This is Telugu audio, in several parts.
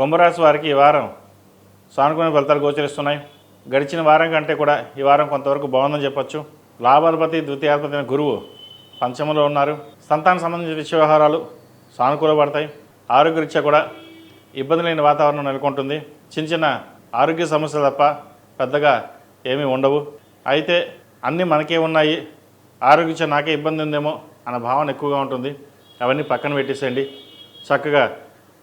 కుంభరాశి వారికి ఈ వారం సానుకూల ఫలితాలు గోచరిస్తున్నాయి. గడిచిన వారం కంటే కూడా ఈ వారం కొంతవరకు బాగుందని చెప్పొచ్చు. లాభాధిపతి ద్వితీయాధిపతి అయిన గురువు పంచమంలో ఉన్నారు. సంతాన సంబంధించిన విషయవహారాలు వ్యవహారాలు సానుకూలపడతాయి ఆరోగ్యరీత్యా కూడా ఇబ్బంది లేని వాతావరణం నెలకొంటుంది. చిన్న చిన్న ఆరోగ్య సమస్యలు తప్ప పెద్దగా ఏమీ ఉండవు. అయితే అన్నీ మనకే ఉన్నాయి. ఆరోగ్యరీత్యా నాకే ఇబ్బంది ఉందేమో అన్న భావన ఎక్కువగా ఉంటుంది. అవన్నీ పక్కన పెట్టేసేయండి. చక్కగా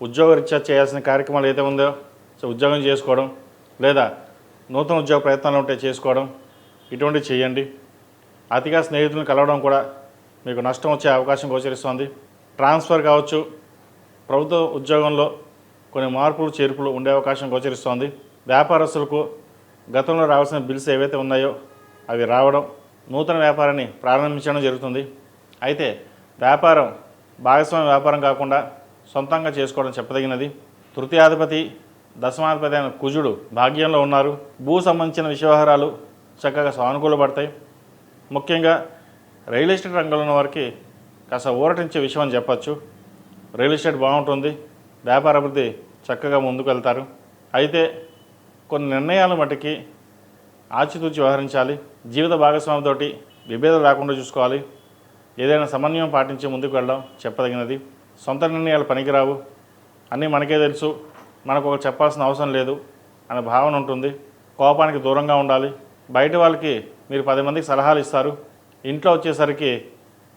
ఉద్యోగరీత్యా చేయాల్సిన కార్యక్రమాలు ఏదైతే ఉందో సో ఉద్యోగం చేసుకోవడం లేదా నూతన ఉద్యోగ ప్రయత్నాలు ఉంటే చేసుకోవడం ఇటువంటివి చేయండి. అతిగా స్నేహితులను కలవడం కూడా మీకు నష్టం వచ్చే అవకాశం గోచరిస్తోంది. ట్రాన్స్ఫర్ కావచ్చు ప్రభుత్వ ఉద్యోగంలో కొన్ని మార్పులు చేర్పులు ఉండే అవకాశం గోచరిస్తోంది. వ్యాపారస్తులకు గతంలో రావాల్సిన బిల్స్ ఏవైతే ఉన్నాయో అవి రావడం నూతన వ్యాపారాన్ని ప్రారంభించడం జరుగుతుంది. అయితే వ్యాపారం భాగస్వామ్య వ్యాపారం కాకుండా సొంతంగా చేసుకోవడం చెప్పదగినది. తృతీయాధిపతి దశమాధిపతి అయిన కుజుడు భాగ్యంలో ఉన్నారు. భూ సంబంధించిన విషయవహారాలు చక్కగా సానుకూలపడతాయి. ముఖ్యంగా రియల్ ఎస్టేట్ రంగంలో ఉన్న వారికి కాస్త ఊరటించే విషయం అని చెప్పచ్చు. రియల్ ఎస్టేట్ బాగుంటుంది. వ్యాపార అభివృద్ధి చక్కగా ముందుకు వెళ్తారు అయితే కొన్ని నిర్ణయాలు మటుకి ఆచితూచి వ్యవహరించాలి. జీవిత భాగస్వామితోటి విభేదం రాకుండా చూసుకోవాలి. ఏదైనా సమన్వయం పాటించి ముందుకు వెళ్ళడం చెప్పదగినది. సొంత నిర్ణయాలు పనికిరావు. అన్నీ మనకే తెలుసు. మనకు ఒక చెప్పాల్సిన అవసరం లేదు అనే భావన ఉంటుంది. కోపానికి దూరంగా ఉండాలి. బయట వాళ్ళకి మీరు పది మందికి సలహాలు ఇస్తారు. ఇంట్లో వచ్చేసరికి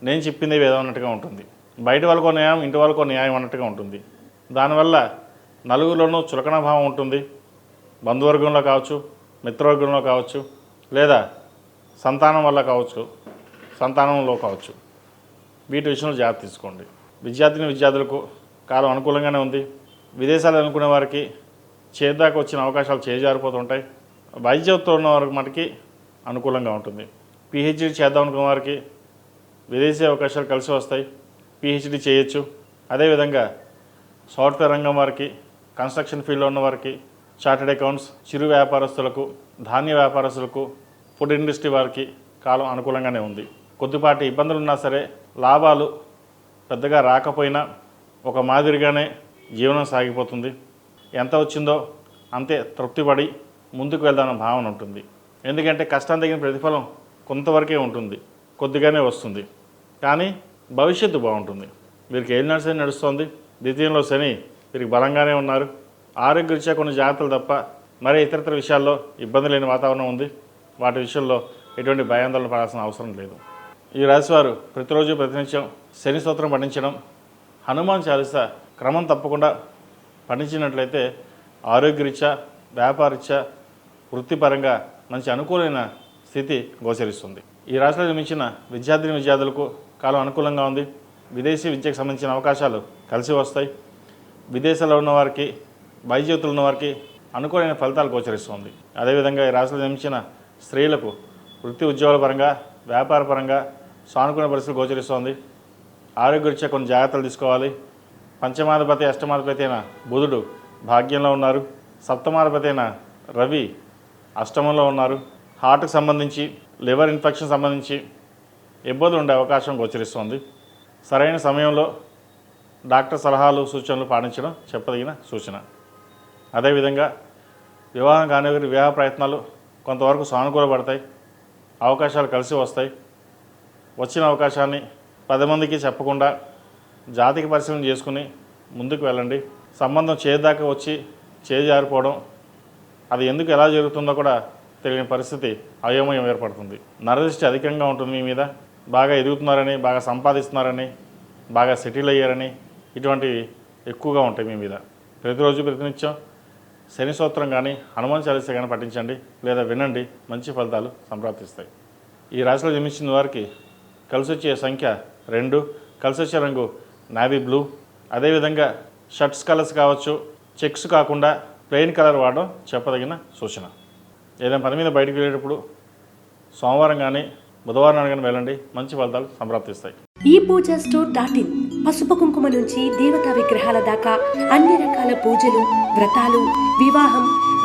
నేను చెప్పింది వేదం అన్నట్టుగా ఉంటుంది. బయట వాళ్ళకో న్యాయం ఇంటి వాళ్ళకో న్యాయం అన్నట్టుగా ఉంటుంది. దానివల్ల నలుగురిలోనూ చులకన భావం ఉంటుంది. బంధువర్గంలో కావచ్చు మిత్రవర్గంలో కావచ్చు లేదా సంతానం వల్ల కావచ్చు సంతానంలో కావచ్చు. వీటి విషయంలో జాగ్రత్త తీసుకోండి. విద్యార్థిని విద్యార్థులకు కాలం అనుకూలంగానే ఉంది. విదేశాలు అనుకునే వారికి చేద్దాకా వచ్చిన అవకాశాలు చేజారిపోతుంటాయి. వైద్యంతో ఉన్న వారికి మనకి అనుకూలంగా ఉంటుంది. పిహెచ్డీ చేద్దాం అనుకున్న వారికి విదేశీ అవకాశాలు కలిసి వస్తాయి. పిహెచ్డీ చేయొచ్చు. అదేవిధంగా సాఫ్ట్వేర్ రంగం వారికి కన్స్ట్రక్షన్ ఫీల్డ్లో ఉన్న వారికి చార్టెడ్ అకౌంట్స్ చిరు వ్యాపారస్తులకు ధాన్య వ్యాపారస్తులకు ఫుడ్ ఇండస్ట్రీ వారికి కాలం అనుకూలంగానే ఉంది. కొద్దిపాటి ఇబ్బందులు ఉన్నా సరే లాభాలు పెద్దగా రాకపోయినా ఒక మాదిరిగానే జీవనం సాగిపోతుంది. ఎంత వచ్చిందో అంతే తృప్తిపడి ముందుకు వెళ్దామన్న భావన ఉంటుంది. ఎందుకంటే కష్టం తగిన ప్రతిఫలం కొంతవరకే ఉంటుంది. కొద్దిగానే వస్తుంది. కానీ భవిష్యత్తు బాగుంటుంది. వీరికి ఏం నడిసే నడుస్తుంది. ద్వితీయంలో శని వీరికి బలంగానే ఉన్నారు. ఆరోగ్య ఆరోగ్యరీత్యా కొన్ని జాగ్రత్తలు తప్ప మరే ఇతరతర విషయాల్లో ఇబ్బంది లేని వాతావరణం ఉంది. వాటి విషయంలో ఎటువంటి భయాందోళన పడాల్సిన అవసరం లేదు. ఈ రాశివారు ప్రతిరోజు ప్రతినిత్యం శని స్తోత్రం పఠించడం హనుమాన్ చాలీస క్రమం తప్పకుండా పఠించినట్లయితే ఆరోగ్యరీత్యా వ్యాపారరీత్యా వృత్తిపరంగా మంచి అనుకూలమైన స్థితి గోచరిస్తుంది. ఈ రాశిలో నిర్మించిన విద్యార్థిని విద్యార్థులకు కాలం అనుకూలంగా ఉంది. విదేశీ విద్యకు సంబంధించిన అవకాశాలు కలిసి వస్తాయి. విదేశాల్లో ఉన్నవారికి వైద్యుతులు అనుకూలమైన ఫలితాలు గోచరిస్తుంది. అదేవిధంగా ఈ రాశిలో జన్మించిన స్త్రీలకు వృత్తి ఉద్యోగాల పరంగా వ్యాపార పరంగా సానుకూల పరిస్థితులు గోచరిస్తోంది. ఆరోగ్యరీత్యా కొన్ని జాగ్రత్తలు తీసుకోవాలి. పంచమాధిపతి అష్టమాధిపతి అయిన బుధుడు భాగ్యంలో ఉన్నారు. సప్తమాధిపతి అయిన రవి అష్టమంలో ఉన్నారు. హార్ట్కి సంబంధించి లివర్ ఇన్ఫెక్షన్ సంబంధించి ఇబ్బందులు ఉండే అవకాశం గోచరిస్తోంది. సరైన సమయంలో డాక్టర్ సలహాలు సూచనలు పాటించడం చెప్పదగిన సూచన. అదేవిధంగా వివాహం కానివారి వివాహ ప్రయత్నాలు కొంతవరకు సానుకూలపడతాయి. అవకాశాలు కలిసి వస్తాయి. వచ్చిన అవకాశాన్ని పది మందికి చెప్పకుండా జాతికి పరిశీలన చేసుకుని ముందుకు వెళ్ళండి. సంబంధం చేదాకా వచ్చి చేజారిపోవడం అది ఎందుకు ఎలా జరుగుతుందో కూడా తెలియని పరిస్థితి అయోమయం ఏర్పడుతుంది. నరదృష్టి అధికంగా ఉంటుంది మీ మీద. బాగా ఎదుగుతున్నారని బాగా సంపాదిస్తున్నారని బాగా సెటిల్ అయ్యారని ఇటువంటివి ఎక్కువగా ఉంటాయి మీ మీద. ప్రతిరోజు ప్రతినిత్యం శని సూత్రం కానీ హనుమాన్ చాలీస కానీ పఠించండి లేదా వినండి మంచి ఫలితాలు సంప్రాప్తిస్తాయి. ఈ రాశిలో జన్మించిన వారికి కలిసి వచ్చే సంఖ్య రెండు. కలిసి వచ్చే రంగు నావీ బ్లూ. అదేవిధంగా షర్ట్స్ కలర్స్ కావచ్చు చెక్స్ కాకుండా ప్లెయిన్ కలర్ వాడడం చెప్పదగిన సూచన. ఏదైనా పని మీద బయటకు వెళ్ళేటప్పుడు సోమవారం కానీ బుధవారం కానీ వెళ్ళండి. మంచి ఫలితాలు సంప్రాప్తిస్తాయి. ఈ పూజ స్టోర్ డాట్ ఇన్ పసుపు కుంకుమ నుంచి దేవతా విగ్రహాల దాకా అన్ని రకాల పూజలు వ్రతాలు వివాహం